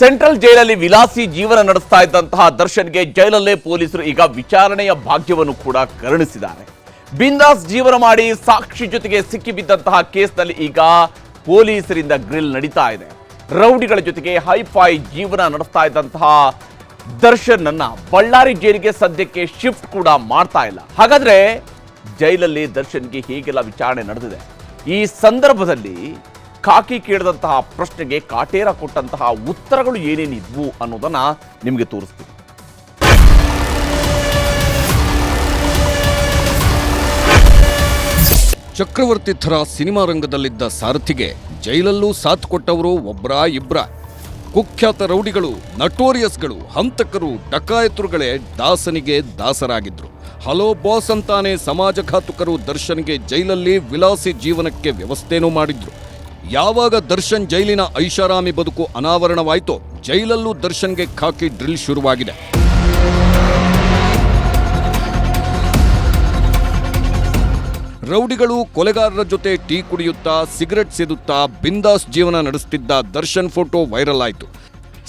Central ಜೈಲಲ್ಲಿ ವಿಲಾಸಿ ಜೀವನ ನಡೆಸ್ತಾ ಇದ್ದಂತಹ ದರ್ಶನ್ಗೆ ಜೈಲಲ್ಲೇ ಪೊಲೀಸರು ಈಗ ವಿಚಾರಣೆಯ ಭಾಗ್ಯವನ್ನು ಕೂಡ ಕರುಣಿಸಿದ್ದಾರೆ. ಬಿಂದಾಸ್ ಜೀವನ ಮಾಡಿ ಸಾಕ್ಷಿ ಜೊತೆಗೆ ಸಿಕ್ಕಿಬಿದ್ದಂತಹ ಕೇಸ್ನಲ್ಲಿ ಈಗ ಪೊಲೀಸರಿಂದ ಗ್ರಿಲ್ ನಡೀತಾ ಇದೆ. ರೌಡಿಗಳ ಜೊತೆಗೆ ಹೈಫೈ ಜೀವನ ನಡೆಸ್ತಾ ಇದ್ದಂತಹ ದರ್ಶನ್ ಅನ್ನ ಬಳ್ಳಾರಿ ಜೈಲಿಗೆ ಸದ್ಯಕ್ಕೆ ಶಿಫ್ಟ್ ಕೂಡ ಮಾಡ್ತಾ ಇಲ್ಲ. ಹಾಗಾದ್ರೆ ಜೈಲಲ್ಲಿ ದರ್ಶನ್ಗೆ ಹೀಗೆಲ್ಲ ವಿಚಾರಣೆ ನಡೆದಿದೆ? ಈ ಸಂದರ್ಭದಲ್ಲಿ ಕಾಕಿ ಕೇಳಿದಂತಹ ಪ್ರಶ್ನೆಗೆ ಕಾಟೇರ ಕೊಟ್ಟಂತಹ ಉತ್ತರಗಳು ಏನೇನಿದ್ವು ಅನ್ನೋದನ್ನ ನಿಮಗೆ ತೋರಿಸ್ತೀನಿ. ಚಕ್ರವರ್ತಿ ಥರ ಸಿನಿಮಾ ರಂಗದಲ್ಲಿದ್ದ ಸಾರಥಿಗೆ ಜೈಲಲ್ಲೂ ಸಾಥ್ ಕೊಟ್ಟವರು ಒಬ್ರಾ ಇಬ್ರ. ಕುಖ್ಯಾತ ರೌಡಿಗಳು, ನಟೋರಿಯಸ್ಗಳು, ಹಂತಕರು, ಡಕಾಯತರುಗಳೇ ದಾಸನಿಗೆ ದಾಸರಾಗಿದ್ರು. ಹಲೋ ಬಾಸ್ ಅಂತಾನೆ ಸಮಾಜಘಾತುಕರು ದರ್ಶನ್ಗೆ ಜೈಲಲ್ಲಿ ವಿಲಾಸಿ ಜೀವನಕ್ಕೆ ವ್ಯವಸ್ಥೆನೂ ಮಾಡಿದ್ರು. ಯಾವಾಗ ದರ್ಶನ್ ಜೈಲಿನ ಐಷಾರಾಮಿ ಬದುಕು ಅನಾವರಣವಾಯಿತೋ ಜೈಲಲ್ಲೂ ದರ್ಶನ್ಗೆ ಖಾಕಿ ಡ್ರಿಲ್ ಶುರುವಾಗಿದೆ. ರೌಡಿಗಳು ಕೊಲೆಗಾರರ ಜೊತೆ ಟೀ ಕುಡಿಯುತ್ತಾ, ಸಿಗರೆಟ್ ಸೇದುತ್ತಾ, ಬಿಂದಾಸ್ ಜೀವನ ನಡೆಸುತ್ತಿದ್ದ ದರ್ಶನ್ ಫೋಟೋ ವೈರಲ್ ಆಯಿತು.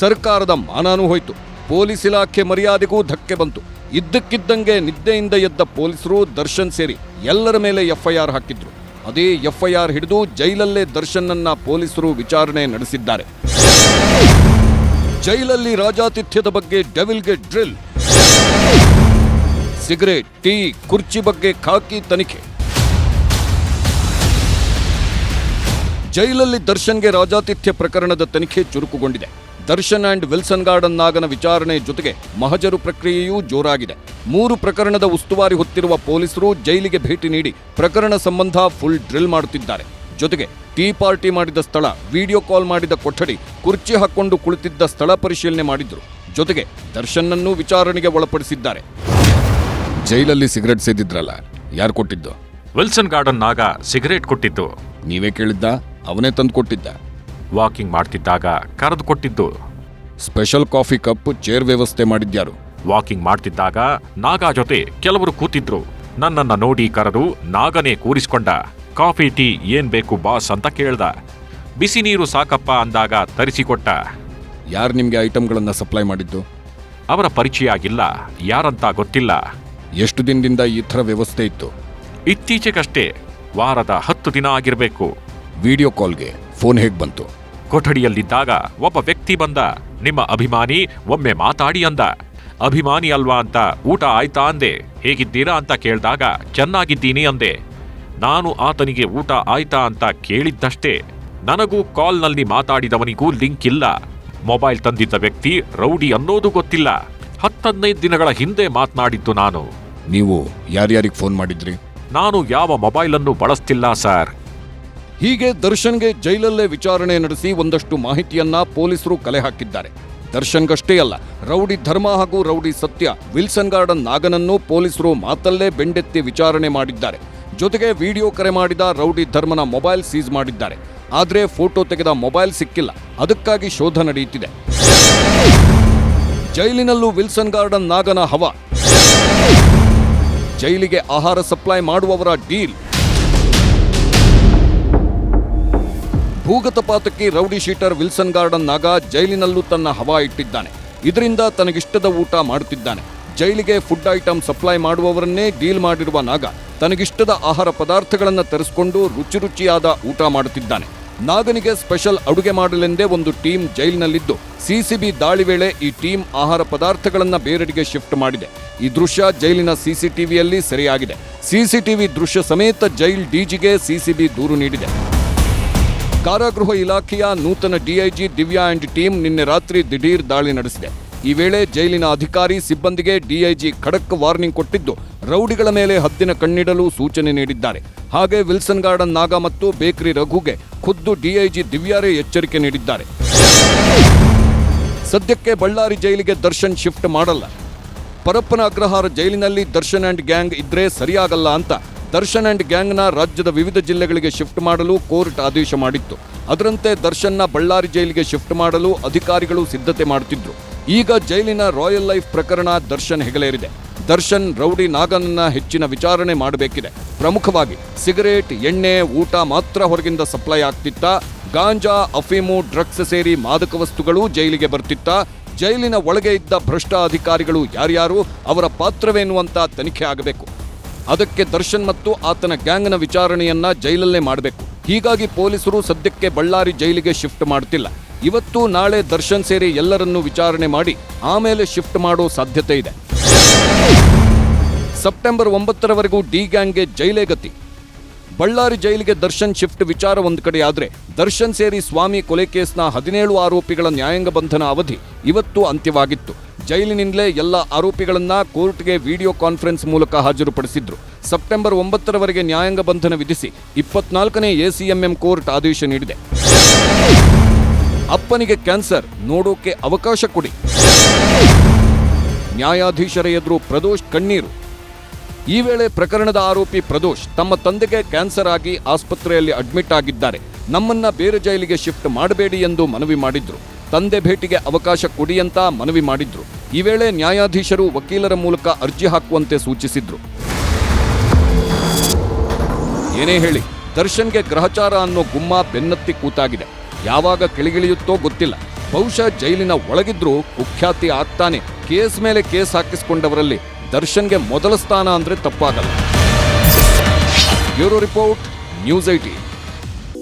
ಸರ್ಕಾರದ ಮಾನಾನೂ ಹೋಯಿತು. ಪೊಲೀಸ್ ಇಲಾಖೆ ಮರ್ಯಾದೆಗೂ ಧಕ್ಕೆ ಬಂತು. ಇದ್ದಕ್ಕಿದ್ದಂಗೆ ನಿದ್ದೆಯಿಂದ ಎದ್ದ ಪೊಲೀಸರು ದರ್ಶನ್ ಸೇರಿ ಎಲ್ಲರ ಮೇಲೆ ಎಫ್ಐಆರ್ ಹಾಕಿದ್ರು. ಅದೇ ಎಫ್ಐಆರ್ ಹಿಡಿದು ಜೈಲಲ್ಲೇ ದರ್ಶನ್ನನ್ನ ಪೊಲೀಸರು ವಿಚಾರಣೆ ನಡೆಸಿದ್ದಾರೆ. ಜೈಲಲ್ಲಿ ರಾಜಾತಿಥ್ಯದ ಬಗ್ಗೆ ಡೆವಿಲ್ಗೆ ಡ್ರಿಲ್. ಸಿಗರೇಟ್, ಟೀ, ಕುರ್ಚಿ ಬಗ್ಗೆ ಖಾಕಿ ತನಿಖೆ. ಜೈಲಲ್ಲಿ ದರ್ಶನ್ಗೆ ರಾಜಾತಿಥ್ಯ ಪ್ರಕರಣದ ತನಿಖೆ ಚುರುಕುಗೊಂಡಿದೆ. ದರ್ಶನ್ ಅಂಡ್ ವಿಲ್ಸನ್ ಗಾರ್ಡನ್ ನಾಗನ ವಿಚಾರಣೆ ಜೊತೆಗೆ ಮಹಜರು ಪ್ರಕ್ರಿಯೆಯೂ ಜೋರಾಗಿದೆ. ಮೂರು ಪ್ರಕರಣದ ಉಸ್ತುವಾರಿ ಹೊತ್ತಿರುವ ಪೊಲೀಸರು ಜೈಲಿಗೆ ಭೇಟಿ ನೀಡಿ ಪ್ರಕರಣ ಸಂಬಂಧ ಫುಲ್ ಡ್ರಿಲ್ ಮಾಡುತ್ತಿದ್ದಾರೆ. ಜೊತೆಗೆ ಟೀ ಪಾರ್ಟಿ ಮಾಡಿದ ಸ್ಥಳ ವಿಡಿಯೋ ಕಾಲ್ ಮಾಡಿದ ಕೊಠಡಿ ಕುರ್ಚಿ ಹಾಕೊಂಡು ಕುಳಿತಿದ್ದ ಸ್ಥಳ ಪರಿಶೀಲನೆ ಮಾಡಿದ್ರು. ಜೊತೆಗೆ ದರ್ಶನ್ನನ್ನು ವಿಚಾರಣೆಗೆ ಒಳಪಡಿಸಿದ್ದಾರೆ. ಜೈಲಲ್ಲಿ ಸಿಗರೆಟ್ ಸೇದಿದ್ರಲ್ಲ ಯಾರು ಕೊಟ್ಟಿದ್ದು? ವಿಲ್ಸನ್ ಗಾರ್ಡನ್ ನಾಗ ಸಿಗರೇಟ್ ಕೊಟ್ಟಿದ್ದು. ನೀವೇ ಕೇಳಿದ್ದ ಅವನೇ ತಂದು ಕೊಟ್ಟಿದ್ದ ವಾಕಿಂಗ್ ಮಾಡ್ತಿದ್ದಾಗ ಕರೆದುಕೊಟ್ಟಿದ್ದು ಸ್ಪೆಷಲ್ ಕಾಫಿ ಕಪ್ ಚೇರ್ ವ್ಯವಸ್ಥೆ ಮಾಡಿದ್ಯಾರು. ವಾಕಿಂಗ್ ಮಾಡ್ತಿದ್ದಾಗ ನಾಗಾ ಜೊತೆ ಕೆಲವರು ಕೂತಿದ್ರು. ನನ್ನನ್ನ ನೋಡಿ ಕರೆದು ನಾಗನೇ ಕೂರಿಸ್ಕೊಂಡ. ಕಾಫಿ ಟೀ ಏನ್ ಬೇಕು ಬಾಸ್ ಅಂತ ಕೇಳ್ದ. ಬಿಸಿ ನೀರು ಸಾಕಪ್ಪ ಅಂದಾಗ ತರಿಸಿಕೊಟ್ಟ. ಯಾರು ನಿಮಗೆ ಐಟಮ್ಗಳನ್ನ ಸಪ್ಲೈ ಮಾಡಿದ್ದು? ಅವರ ಪರಿಚಯ ಆಗಿಲ್ಲ. ಯಾರಂತ ಗೊತ್ತಿಲ್ಲ. ಎಷ್ಟು ದಿನದಿಂದ ಈ ಥರ ವ್ಯವಸ್ಥೆ ಇತ್ತು? ಇತ್ತೀಚೆಗಷ್ಟೇ ವಾರದ ಹತ್ತು ದಿನ ಆಗಿರಬೇಕು. ವಿಡಿಯೋ ಕಾಲ್ಗೆ ಫೋನ್ ಹೇಗೆ ಬಂತು? ಕೊಠಡಿಯಲ್ಲಿದ್ದಾಗ ಒಬ್ಬ ವ್ಯಕ್ತಿ ಬಂದ ನಿಮ್ಮ ಅಭಿಮಾನಿ ಒಮ್ಮೆ ಮಾತಾಡಿ ಅಂದ. ಅಭಿಮಾನಿ ಅಲ್ವಾ ಅಂತ ಊಟ ಆಯ್ತಾ ಅಂದೆ. ಹೇಗಿದ್ದೀರಾ ಅಂತ ಕೇಳಿದಾಗ ಚೆನ್ನಾಗಿದ್ದೀನಿ ಅಂದೆ. ನಾನು ಆತನಿಗೆ ಊಟ ಆಯ್ತಾ ಅಂತ ಕೇಳಿದ್ದಷ್ಟೇ. ನನಗೂ ಕಾಲ್ನಲ್ಲಿ ಮಾತಾಡಿದವನಿಗೂ ಲಿಂಕ್ ಇಲ್ಲ. ಮೊಬೈಲ್ ತಂದಿದ್ದ ವ್ಯಕ್ತಿ ರೌಡಿ ಅನ್ನೋದು ಗೊತ್ತಿಲ್ಲ. ಹತ್ತದೈದು ದಿನಗಳ ಹಿಂದೆ ಮಾತನಾಡಿದ್ದು ನಾನು. ನೀವು ಯಾರ್ಯಾರಿಗೆ ಫೋನ್ ಮಾಡಿದ್ರಿ? ನಾನು ಯಾವ ಮೊಬೈಲನ್ನು ಬಳಸ್ತಿಲ್ಲ ಸರ್. ಹೀಗೆ ದರ್ಶನ್ಗೆ ಜೈಲಲ್ಲೇ ವಿಚಾರಣೆ ನಡೆಸಿ ಒಂದಷ್ಟು ಮಾಹಿತಿಯನ್ನ ಪೊಲೀಸರು ಕಲೆ ಹಾಕಿದ್ದಾರೆ. ದರ್ಶನ್ಗಷ್ಟೇ ಅಲ್ಲ, ರೌಡಿ ಧರ್ಮ ಹಾಗೂ ರೌಡಿ ಸತ್ಯ, ವಿಲ್ಸನ್ ಗಾರ್ಡನ್ ನಾಗನನ್ನು ಪೊಲೀಸರು ಮಾತಲ್ಲೇ ಬೆಂಡೆತ್ತಿ ವಿಚಾರಣೆ ಮಾಡಿದ್ದಾರೆ. ಜೊತೆಗೆ ವಿಡಿಯೋ ಕರೆ ಮಾಡಿದ ರೌಡಿ ಧರ್ಮನ ಮೊಬೈಲ್ ಸೀಸ್ ಮಾಡಿದ್ದಾರೆ. ಆದರೆ ಫೋಟೋ ತೆಗೆದ ಮೊಬೈಲ್ ಸಿಕ್ಕಿಲ್ಲ, ಅದಕ್ಕಾಗಿ ಶೋಧ ನಡೆಯುತ್ತಿದೆ. ಜೈಲಿನಲ್ಲೂ ವಿಲ್ಸನ್ ಗಾರ್ಡನ್ ನಾಗನ ಹವ. ಜೈಲಿಗೆ ಆಹಾರ ಸಪ್ಲೈ ಮಾಡುವವರ deal. ಭೂಗತಪಾತಕ್ಕೆ rowdy sheeter Wilson Garden Naga ಜೈಲಿನಲ್ಲೂ ತನ್ನ ಹವಾ ಇಟ್ಟಿದ್ದಾನೆ. ಇದರಿಂದ ತನಗಿಷ್ಟದ ಊಟ ಮಾಡುತ್ತಿದ್ದಾನೆ. ಜೈಲಿಗೆ ಫುಡ್ ಐಟಮ್ ಸಪ್ಲೈ ಮಾಡುವವರನ್ನೇ ಡೀಲ್ ಮಾಡಿರುವ ನಾಗ ತನಗಿಷ್ಟದ ಆಹಾರ ಪದಾರ್ಥಗಳನ್ನು ತರಿಸಿಕೊಂಡು ರುಚಿ ರುಚಿಯಾದ ಊಟ ಮಾಡುತ್ತಿದ್ದಾನೆ. ನಾಗನಿಗೆ ಸ್ಪೆಷಲ್ ಅಡುಗೆ ಮಾಡಲೆಂದೇ ಒಂದು ಟೀಮ್ ಜೈಲಿನಲ್ಲಿದ್ದು, ಸಿಸಿಬಿ ದಾಳಿ ವೇಳೆ ಈ ಟೀಮ್ ಆಹಾರ ಪದಾರ್ಥಗಳನ್ನು ಬೇರೆಡೆಗೆ ಶಿಫ್ಟ್ ಮಾಡಿದೆ. ಈ ದೃಶ್ಯ ಜೈಲಿನ ಸಿಸಿಟಿವಿಯಲ್ಲಿ ಸೆರೆಯಾಗಿದೆ. ಸಿಸಿಟಿವಿ ದೃಶ್ಯ ಸಮೇತ ಜೈಲ್ ಡಿಜಿಗೆ ಸಿಸಿಬಿ ದೂರು ನೀಡಿದೆ. ಕಾರಾಗೃಹ ಇಲಾಖೆಯ ನೂತನ ಡಿಐಜಿ ದಿವ್ಯಾ ಅಂಡ್ ಟೀಮ್ ನಿನ್ನೆ ರಾತ್ರಿ ದಿಢೀರ್ ದಾಳಿ ನಡೆಸಿದೆ. ಈ ವೇಳೆ ಜೈಲಿನ ಅಧಿಕಾರಿ ಸಿಬ್ಬಂದಿಗೆ ಡಿಐಜಿ ಖಡಕ್ ವಾರ್ನಿಂಗ್ ಕೊಟ್ಟಿದ್ದು ರೌಡಿಗಳ ಮೇಲೆ ಹದ್ದಿನ ಕಣ್ಣಿಡಲು ಸೂಚನೆ ನೀಡಿದ್ದಾರೆ. ಹಾಗೆ ವಿಲ್ಸನ್ ಗಾರ್ಡನ್ ನಾಗ ಮತ್ತು ಬೇಕರಿ ರಘುಗೆ ಖುದ್ದು ಡಿಐಜಿ ದಿವ್ಯಾರೇ ಎಚ್ಚರಿಕೆ ನೀಡಿದ್ದಾರೆ. ಸದ್ಯಕ್ಕೆ ಬಳ್ಳಾರಿ ಜೈಲಿಗೆ ದರ್ಶನ್ ಶಿಫ್ಟ್ ಮಾಡಲ್ಲ. ಪರಪ್ಪನ ಅಗ್ರಹಾರ ಜೈಲಿನಲ್ಲಿ ದರ್ಶನ್ ಅಂಡ್ ಗ್ಯಾಂಗ್ ಇದ್ರೆ ಸರಿಯಾಗಲ್ಲ ಅಂತ ದರ್ಶನ್ ಅಂಡ್ ಗ್ಯಾಂಗ್ನ ರಾಜ್ಯದ ವಿವಿಧ ಜಿಲ್ಲೆಗಳಿಗೆ ಶಿಫ್ಟ್ ಮಾಡಲು ಕೋರ್ಟ್ ಆದೇಶ ಮಾಡಿತ್ತು. ಅದರಂತೆ ದರ್ಶನ್ನ ಬಳ್ಳಾರಿ ಜೈಲಿಗೆ ಶಿಫ್ಟ್ ಮಾಡಲು ಅಧಿಕಾರಿಗಳು ಸಿದ್ಧತೆ ಮಾಡುತ್ತಿದ್ದರು ಈಗ ಜೈಲಿನ ರಾಯಲ್ ಲೈಫ್ ಪ್ರಕರಣ ದರ್ಶನ್ ಹೆಗಲೇರಿದೆ. ದರ್ಶನ್, ರೌಡಿ ನಾಗನನ್ನ ಹೆಚ್ಚಿನ ವಿಚಾರಣೆ ಮಾಡಬೇಕಿದೆ. ಪ್ರಮುಖವಾಗಿ ಸಿಗರೇಟ್, ಎಣ್ಣೆ, ಊಟ ಮಾತ್ರ ಹೊರಗಿಂದ ಸಪ್ಲೈ ಆಗ್ತಿತ್ತಾ? ಗಾಂಜಾ, ಅಫೀಮು, ಡ್ರಗ್ಸ್ ಸೇರಿ ಮಾದಕ ವಸ್ತುಗಳು ಜೈಲಿಗೆ ಬರ್ತಿತ್ತ? ಜೈಲಿನ ಒಳಗೆ ಇದ್ದ ಭ್ರಷ್ಟ ಅಧಿಕಾರಿಗಳು ಯಾರ್ಯಾರು? ಅವರ ಪಾತ್ರವೇನು ಅಂತ ತನಿಖೆ ಆಗಬೇಕು. ಅದಕ್ಕೆ ದರ್ಶನ್ ಮತ್ತು ಆತನ ಗ್ಯಾಂಗ್ನ ವಿಚಾರಣೆಯನ್ನ ಜೈಲಲ್ಲೇ ಮಾಡಬೇಕು. ಹೀಗಾಗಿ ಪೊಲೀಸರು ಸದ್ಯಕ್ಕೆ ಬಳ್ಳಾರಿ ಜೈಲಿಗೆ ಶಿಫ್ಟ್ ಮಾಡ್ತಿಲ್ಲ. ಇವತ್ತು ನಾಳೆ ದರ್ಶನ್ ಸೇರಿ ಎಲ್ಲರನ್ನೂ ವಿಚಾರಣೆ ಮಾಡಿ ಆಮೇಲೆ ಶಿಫ್ಟ್ ಮಾಡೋ ಸಾಧ್ಯತೆ ಇದೆ. ಸೆಪ್ಟೆಂಬರ್ ಒಂಬತ್ತರವರೆಗೂ ಡಿ ಗ್ಯಾಂಗ್ಗೆ ಜೈಲೇ ಗತಿ. ಬಳ್ಳಾರಿ ಜೈಲಿಗೆ ದರ್ಶನ್ ಶಿಫ್ಟ್ ವಿಚಾರ ಒಂದು ಕಡೆ ದರ್ಶನ್ ಸೇರಿ ಸ್ವಾಮಿ ಕೊಲೆ ಕೇಸ್ನ ಹದಿನೇಳು ಆರೋಪಿಗಳ ನ್ಯಾಯಾಂಗ ಬಂಧನ ಅವಧಿ ಇವತ್ತು ಅಂತ್ಯವಾಗಿತ್ತು. ಜೈಲಿನಿಂದಲೇ ಎಲ್ಲ ಆರೋಪಿಗಳನ್ನು ಕೋರ್ಟ್ಗೆ ವಿಡಿಯೋ ಕಾನ್ಫರೆನ್ಸ್ ಮೂಲಕ ಹಾಜರುಪಡಿಸಿದ್ರು. ಸೆಪ್ಟೆಂಬರ್ ಒಂಬತ್ತರವರೆಗೆ ನ್ಯಾಯಾಂಗ ಬಂಧನ ವಿಧಿಸಿ ಇಪ್ಪತ್ನಾಲ್ಕನೇ ಎಸಿಎಂಎಂ ಕೋರ್ಟ್ ಆದೇಶ ನೀಡಿದೆ. ಅಪ್ಪನಿಗೆ ಕ್ಯಾನ್ಸರ್, ನೋಡೋಕೆ ಅವಕಾಶ ಕೊಡಿ. ನ್ಯಾಯಾಧೀಶರ ಎದುರು ಪ್ರದೋಷ್ ಕಣ್ಣೀರು. ಈ ವೇಳೆ ಪ್ರಕರಣದ ಆರೋಪಿ ಪ್ರದೋಷ್ ತಮ್ಮ ತಂದೆಗೆ ಕ್ಯಾನ್ಸರ್ ಆಗಿ ಆಸ್ಪತ್ರೆಯಲ್ಲಿ ಅಡ್ಮಿಟ್ ಆಗಿದ್ದಾರೆ. ನಮ್ಮನ್ನ ಬೇರೆ ಜೈಲಿಗೆ ಶಿಫ್ಟ್ ಮಾಡಬೇಡಿ ಎಂದು ಮನವಿ ಮಾಡಿದ್ರು. ತಂದೆ ಭೇಟಿಗೆ ಅವಕಾಶ ಕೊಡಿ ಅಂತ ಮನವಿ ಮಾಡಿದ್ರು. ಈ ವೇಳೆ ನ್ಯಾಯಾಧೀಶರು ವಕೀಲರ ಮೂಲಕ ಅರ್ಜಿ ಹಾಕುವಂತೆ ಸೂಚಿಸಿದ್ರು. ಏನೇ ಹೇಳಿ, ದರ್ಶನ್ಗೆ ಗ್ರಹಚಾರ ಅನ್ನೋ ಗುಮ್ಮ ಬೆನ್ನತ್ತಿ ಕೂತಾಗಿದೆ. ಯಾವಾಗ ಕೆಳಗಿಳಿಯುತ್ತೋ ಗೊತ್ತಿಲ್ಲ. ಬಹುಶಃ ಜೈಲಿನ ಒಳಗಿದ್ರೂ ಕುಖ್ಯಾತಿ ಆಗ್ತಾನೆ. ಕೇಸ್ ಮೇಲೆ ಕೇಸ್ ಹಾಕಿಸಿಕೊಂಡವರಲ್ಲಿ ದರ್ಶನ್ಗೆ ಮೊದಲ ಸ್ಥಾನ ಅಂದ್ರೆ ತಪ್ಪಾಗಲ್ಲ. Bureau report, news IT.